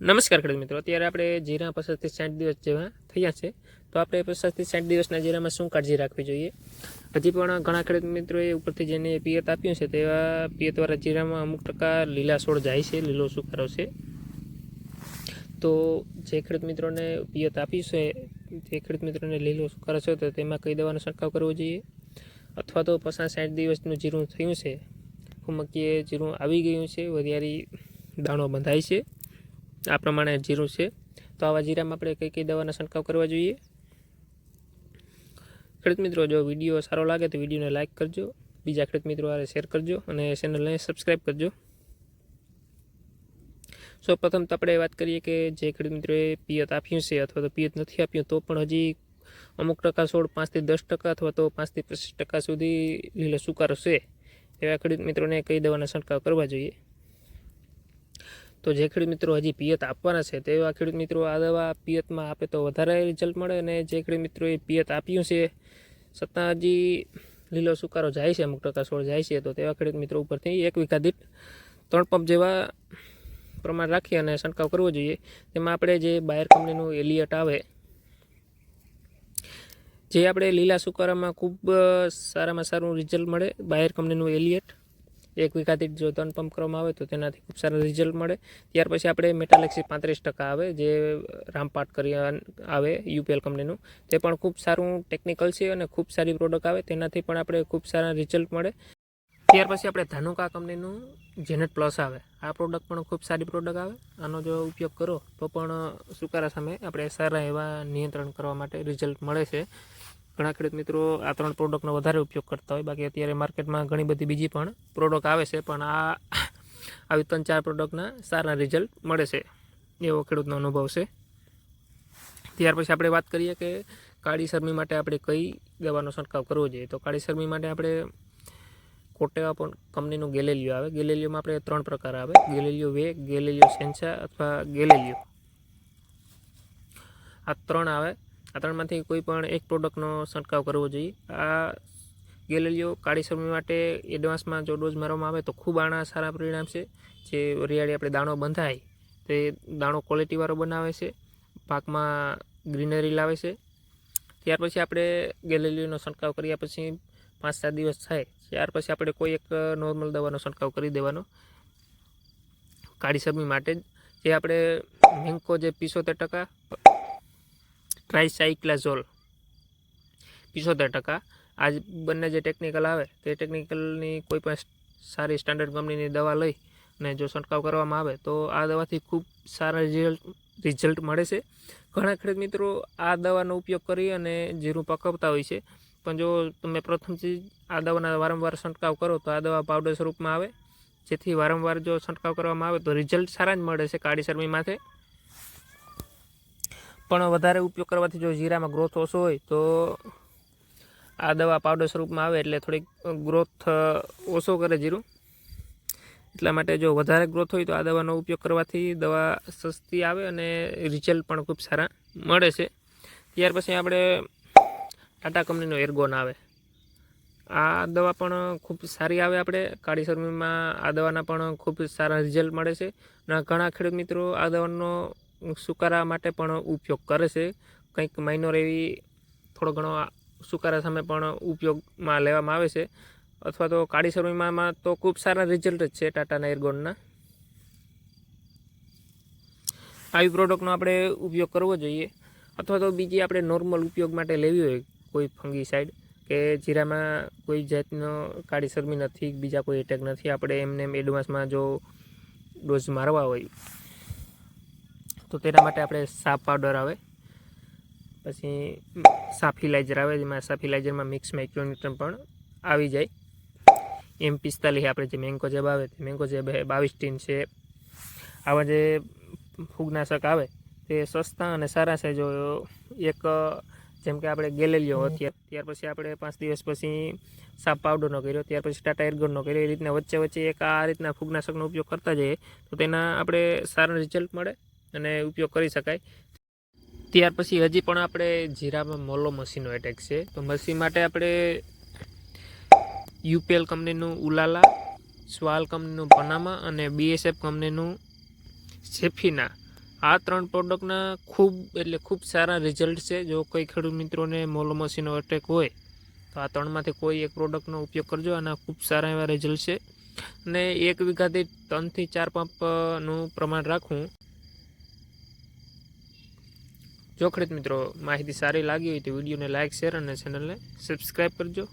નમસ્કાર ખેડૂત મિત્રો. અત્યારે આપણે જીરા પચાસથી સાઠ દિવસ જેવા થયા છે. તો આપણે પચાસથી સાઠ દિવસના જીરામાં શું કાળજી રાખવી જોઈએ? હજી પણ ઘણા ખેડૂત મિત્રોએ ઉપરથી જેને પિયત આપ્યું છે તેવા પિયતવાળા જીરામાં અમુક ટકા લીલા છોડ જાય છે, લીલો સુકારો છે. તો જે ખેડૂત મિત્રોને પિયત આપ્યું છે, જે ખેડૂત મિત્રોને લીલો સુકારો છે, તો તેમાં કઈ દવાનો છંટકાવ કરવો જોઈએ? અથવા તો પચાસ સાઠ દિવસનું જીરું થયું છે ફૂમકીએ જીરું આવી ગયું છે, વરિયાળી દાણો બંધાય છે. આ પ્રમાણે જીરું છે. તો આવા જીરામાં આપણે કઈ કઈ દવાના છંટકાવ કરવા જોઈએ? ખેડૂત મિત્રો, જો વીડિયો સારો લાગે તો વિડીયોને લાઇક કરજો, બીજા ખેડૂત મિત્રો આને શેર કરજો અને ચેનલને સબસ્ક્રાઈબ કરજો. સૌ પ્રથમ તો આપણે વાત કરીએ કે જે ખેડૂત મિત્રોએ પિયત આપ્યું છે અથવા તો પિયત નથી આપ્યું, તો પણ હજી અમુક ટકા છોડ પાંચથી દસ ટકા અથવા તો પાંચથી પચીસ ટકા સુધી લીલો સુકારો છે. એવા ખેડૂત મિત્રોને કઈ દવાના છંટકાવ કરવા જોઈએ? તો જે ખેડૂત મિત્રો હજી પિયત આપવાના છે, તેવા ખેડૂત મિત્રો આ દવા પિયતમાં આપે તો વધારે રિઝલ્ટ મળે અને જે ખેડૂત મિત્રોએ પિયત આપ્યું છે છતાં હજી લીલો સુકારો જાય છે, અમુક ટકા છોડ જાય છે, તો તેવા ખેડૂત મિત્રો ઉપરથી એક વીઘા દીઠ ત્રણ પંપ જેવા પ્રમાણ રાખી અને છંટકાવ કરવો જોઈએ. તેમાં આપણે જે બાયર કંપનીનું એલિયટ આવે, જે આપણે લીલા સુકારામાં ખૂબ સારામાં સારું રિઝલ્ટ મળે બાયર કંપનીનું એલિયટ. એક વીઘાથી જો ત્રણ પંપ કરવામાં આવે તો તેનાથી ખૂબ સારા રિઝલ્ટ મળે. ત્યાર પછી આપણે મેટાલેક્સી પાંત્રીસ ટકા આવે, જે રામપાટ કરી આવે યુપીએલ કંપનીનું તે પણ ખૂબ સારું ટેકનિકલ છે અને ખૂબ સારી પ્રોડક્ટ આવે, તેનાથી પણ આપણે ખૂબ સારા રિઝલ્ટ મળે. ત્યાર પછી આપણે ધાનુકા કંપનીનું જેનેટ પ્લસ આવે. આ પ્રોડક્ટ પણ ખૂબ સારી પ્રોડક્ટ આવે. આનો જો ઉપયોગ કરો, તો પણ સુકારા સામે આપણે સારા એવા નિયંત્રણ કરવા માટે રિઝલ્ટ મળે છે. ઘણા ખેડૂત મિત્રો આ ત્રણ પ્રોડક્ટનો વધારે ઉપયોગ કરતા હોય. બાકી અત્યારે માર્કેટમાં ઘણી બધી બીજી પણ પ્રોડક્ટ આવે છે, પણ આ આવી ત્રણ ચાર પ્રોડક્ટના સારા રિઝલ્ટ મળે છે. એવો ખેડૂતનો અનુભવ છે. ત્યાર પછી આપણે વાત કરીએ કે કાળી શરમી માટે આપણે કઈ દવાનો છંટકાવ કરવો જોઈએ? તો કાળી શરમી માટે આપણે કોટેવા પણ કંપનીનું ગેલેલિયો આવે. ગેલેલિયોમાં આપણે ત્રણ પ્રકાર આવે. ગેલેલિયો વે, ગેલેલિયો સેન્સા અથવા ગેલેલિયો. આ ત્રણ આવે. આ ત્રણમાંથી કોઈ પણ એક પ્રોડક્ટનો છંટકાવ કરવો જોઈએ. આ ગેલેલીઓ કાળી શરમી માટે એડવાન્સમાં જો ડોઝ મારવામાં આવે તો ખૂબ આના સારા પરિણામ છે. જે વરિયાળી આપણે દાણો બંધાય તે દાણો ક્વોલિટીવાળો બનાવે છે. પાકમાં ગ્રીનરી લાવે છે. ત્યાર પછી આપણે ગેલેલીઓનો છંટકાવ કર્યા પછી પાંચ સાત દિવસ થાય. ત્યાર પછી આપણે કોઈ એક નોર્મલ દવાનો છંટકાવ કરી દેવાનો. કાળી શરમી માટે જ. આપણે મેન્કો જે પિસોતેર ટકા ટ્રાઇસાઇક્લાઝોલ પિસોતેર ટકા. આ બંને જે ટેકનિકલ આવે, તે ટેકનિકલની કોઈ પણ સારી સ્ટાન્ડર્ડ કંપનીની દવા લઈ અને જો છંટકાવ કરવામાં આવે, તો આ દવાથી ખૂબ સારા રિઝલ્ટ રિઝલ્ટ મળે છે. ઘણા ખેડૂત મિત્રો આ દવાનો ઉપયોગ કરી અને જીરું પકવતા હોય છે. પણ જો તમે પ્રથમથી આ દવાના વારંવાર છંટકાવ કરો, તો આ દવા પાવડર સ્વરૂપમાં આવે. જેથી વારંવાર જો છંટકાવ કરવામાં આવે, તો રિઝલ્ટ સારા જ મળે છે કાળી શરમી માથે. પણ વધારે ઉપયોગ કરવાથી જો જીરામાં ગ્રોથ ઓછો હોય તો આ દવા પાવડર સ્વરૂપમાં આવે એટલે થોડીક ગ્રોથ ઓછો કરે જીરું. એટલા માટે જો વધારે ગ્રોથ હોય તો આ દવાનો ઉપયોગ કરવાથી દવા સસ્તી આવે અને રિઝલ્ટ પણ ખૂબ સારા મળે છે. ત્યાર પછી આપણે ટાટા કંપનીનો એરગોન આવે. આ દવા પણ ખૂબ સારી આવે આપણે. કાળી શરમીમાં આ દવાના પણ ખૂબ સારા રિઝલ્ટ મળે છે. અને ઘણા ખેડૂત મિત્રો આ દવાનો સુકારા માટે પણ ઉપયોગ કરે છે. કંઈક માઇનોર એવી થોડો ઘણો સુકારા સામે પણ ઉપયોગમાં લેવામાં આવે છે. અથવા તો કાળી શરમીમાં તો ખૂબ સારા રિઝલ્ટ જ છે ટાટાના એરગોનના આવી પ્રોડક્ટનો આપણે ઉપયોગ કરવો જોઈએ. અથવા તો બીજી આપણે નોર્મલ ઉપયોગ માટે લેવી હોય કોઈ ફંગી સાઈડ કે જીરામાં કોઈ જાતનો કાળી શરમી નથી, બીજા કોઈ એટેક નથી, આપણે એમને એમ એડવાન્સમાં જો ડોઝ મારવા હોય તો તેના માટે આપણે સાપ પાવડર આવે. પછી સાફિલાઇઝર આવે જેમાં સાફિલાઇઝરમાં મિક્સ માઇક્રોન્યુટ્રન પણ આવી જાય. એમ પિસ્તાલીસ આપણે જે મેંગો જેબ આવે તે મેંગો જેબ બાવીસ ટીન છે. આવા જે ફૂગનાશક આવે તે સસ્તા અને સારા છે. જો એક જેમ કે આપણે ગેલેલિયો અત્યારે ત્યાર પછી આપણે પાંચ દિવસ પછી સાપ પાવડરનો કર્યો ત્યાર પછી ટાટા એરગનનો કર્યો. એ રીતના વચ્ચે વચ્ચે એક આ રીતના ફૂગનાશકનો ઉપયોગ કરતા જઈએ તો તેના આપણે સારા રિઝલ્ટ મળે. અને ઉપયોગ કરી શકાય. ત્યાર પછી હજી પણ આપણે જીરામાં મોલો મશીનો એટેક છે. તો મશી માટે આપણે યુપીએલ કંપનીનું ઉલાલા, સ્વાલ કંપનીનું પનામા અને બીએસએફ કંપનીનું સેફીના આ ત્રણ પ્રોડક્ટના ખૂબ એટલે ખૂબ સારા રિઝલ્ટ છે. જો કોઈ ખેડૂત મિત્રોને મોલો મશીનો એટેક હોય, તો આ ત્રણમાંથી કોઈ એક પ્રોડક્ટનો ઉપયોગ કરજો અને ખૂબ સારા એવા રિઝલ્ટ છે. અને એક વીઘાથી ત્રણથી ચાર પંપનું પ્રમાણ રાખવું જો મિત્રો માહિતી સારી લાગી હોય તો વિડીયોને લાઇક શેર અને ચેનલને સબસ્ક્રાઈબ કરજો.